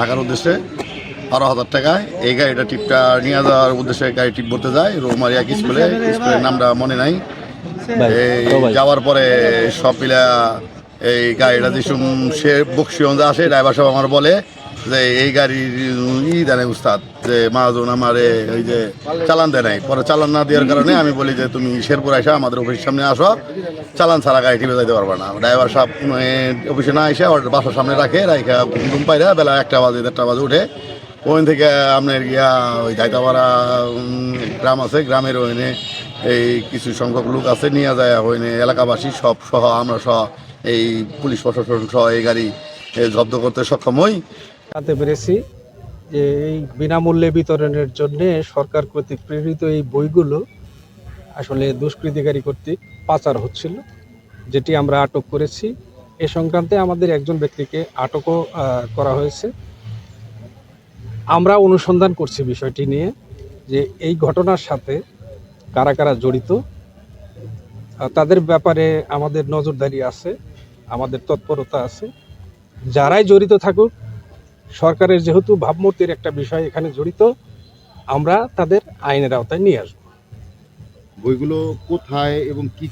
ঢাকার উদ্দেশ্যে বারো হাজার টাকায়। এই গাড়িটা টিপটা নিয়ে যাওয়ার উদ্দেশ্যে গাড়ি টিপ ভরতে যায়। রোমারিয়া স্কুলে? স্কুলের নামটা মনে নাই। এই যাওয়ার পরে সব পিলা এই গাড়িটা যে সে বক্সিগঞ্জ আসে ড্রাইভার সাহেব আমার বলে যে এই গাড়ির ই দেয় উস্তাদ, যে মাহাজন আমারে ওই যে চালান দেয় নাই। পরে চালান না দেওয়ার কারণে আমি বলি যে, তুমি শেরপুর আসা আমাদের অফিসের সামনে আসো। চালান ছাড়া গাড়ি টিপে যাইতে পারবে না। ড্রাইভার সাহেব অফিসে না এসে ওর বাসার সামনে রাখে রাখে ঘুম পাইরা বেলা একটা বাজে, দেড়টা বাজে উঠে। ওখান থেকে আপনার গিয়া ওই দায়িত্বপাড়া গ্রাম আছে, গ্রামের ওখানে এই কিছু সংখ্যক লোক আছে, নিয়ে যায় ওখানে এলাকাবাসী সব সহ, আমরা সহ এই পুলিশ প্রশাসন সহ এই গাড়ি জব্দ করতে সক্ষম হই। জানতে পেরেছি যে এই বিনামূল্যে বিতরণের জন্য সরকার কর্তৃক প্রেরিত এই বইগুলো আসলে দুষ্কৃতিকারী কর্তৃক পাচার হচ্ছিল, যেটি আমরা আটক করেছি। এ সংক্রান্তে আমাদের একজন ব্যক্তিকে আটকও করা হয়েছে। আমরা অনুসন্ধান করছি বিষয়টি নিয়ে যে এই ঘটনার সাথে কারা কারা জড়িত তাদের ব্যাপারে আমাদের নজরদারি আছে, আমাদের তৎপরতা আছে। যারাই জড়িত থাকুক সরকারের যেহেতু ভাবমূর্তির একটা বিষয় এখানে জড়িত, আমরা তাদের আইনের আওতায় নিয়ে আসব। বইগুলো কোথায় এবং কি